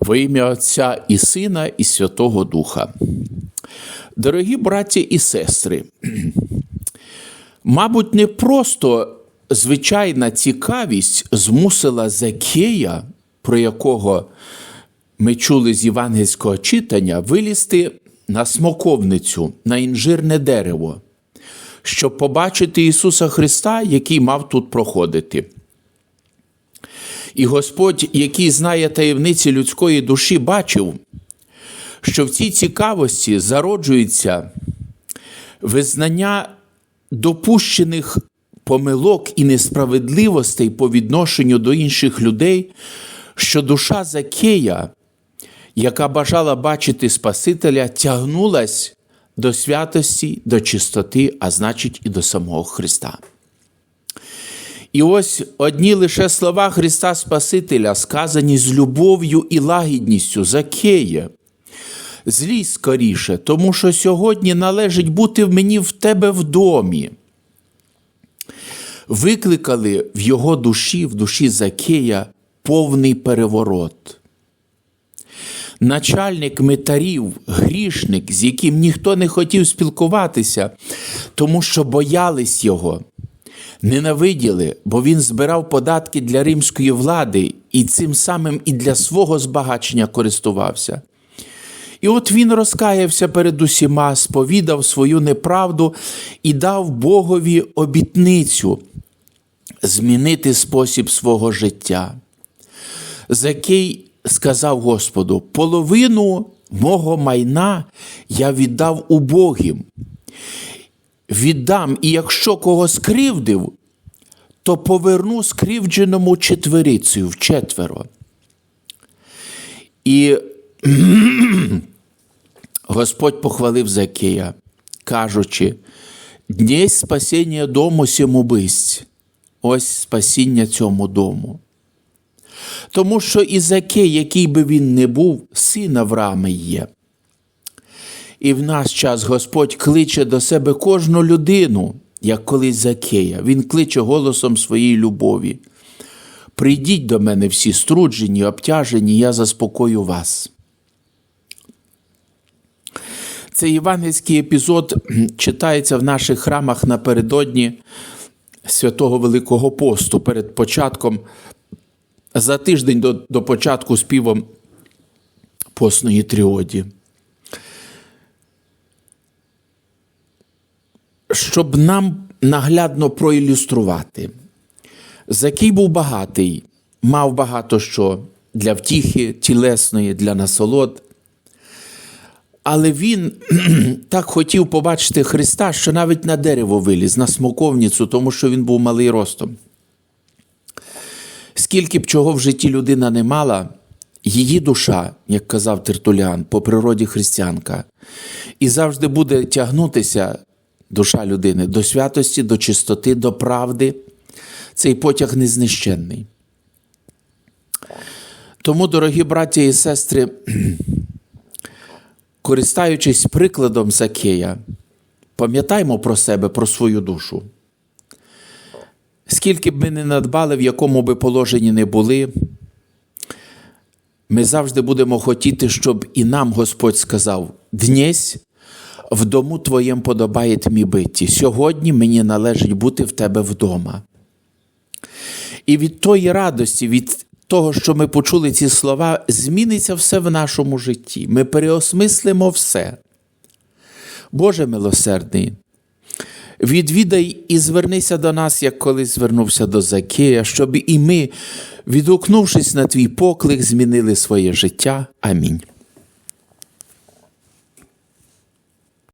Во ім'я Отця і Сина, і Святого Духа. Дорогі браті і сестри, мабуть, не просто звичайна цікавість змусила Закея, про якого ми чули з євангельського читання, вилізти на смоковницю, на інжирне дерево, щоб побачити Ісуса Христа, який мав тут проходити. І Господь, який знає таємниці людської душі, бачив, що в цій цікавості зароджується визнання допущених помилок і несправедливостей по відношенню до інших людей, що душа Закея, яка бажала бачити Спасителя, тягнулась до святості, до чистоти, а значить, і до самого Христа. І ось одні лише слова Христа Спасителя, сказані з любов'ю і лагідністю Закеє. Злізь скоріше, тому що сьогодні належить бути в мені в тебе в домі. Викликали в його душі, в душі Закея, повний переворот. Начальник митарів, грішник, з яким ніхто не хотів спілкуватися, тому що боялись його, ненавиділи, бо він збирав податки для римської влади і цим самим і для свого збагачення користувався. І от він розкаявся перед усіма, сповідав свою неправду і дав Богові обітницю змінити спосіб свого життя. Закей сказав Господу: половину мого майна я віддав убогим. Віддам, і якщо кого скривдив, то поверну скривдженому четверицею вчетверо. І Господь похвалив Закея, кажучи, днесь спасіння дому сьому бисть, ось спасіння цьому дому. Тому що і Закей, який би він не був, син Авраами є. І в наш час Господь кличе до себе кожну людину, як колись Закея. Він кличе голосом своєї любові. Прийдіть до мене всі струджені, обтяжені, я заспокою вас. Цей євангельський епізод читається в наших храмах напередодні святого Великого посту перед початком, за тиждень до, до початку співом постної тріоді. Щоб нам наглядно проілюструвати, Закій був багатий, мав багато що для втіхи тілесної, для насолод. Але він так хотів побачити Христа, що навіть на дерево виліз, на смоковницю, тому що він був малий ростом. Скільки б чого в житті людина не мала, її душа, як казав Тертулян, по природі християнка, і завжди буде тягнутися душа людини до святості, до чистоти, до правди. Цей потяг незнищенний. Тому, дорогі браті і сестри, користаючись прикладом Закея, пам'ятаймо про себе, про свою душу. Скільки б ми не надбали, в якому би положенні не були, ми завжди будемо хотіти, щоб і нам Господь сказав: Днесь в дому твоєм подобає мій биті. Сьогодні мені належить бути в тебе вдома. І від тої радості, від того, що ми почули ці слова, зміниться все в нашому житті. Ми переосмислимо все. Боже милосердний, відвідай і звернися до нас, як колись звернувся до Закея, щоб і ми, відгукнувшись на твій поклик, змінили своє життя. Амінь.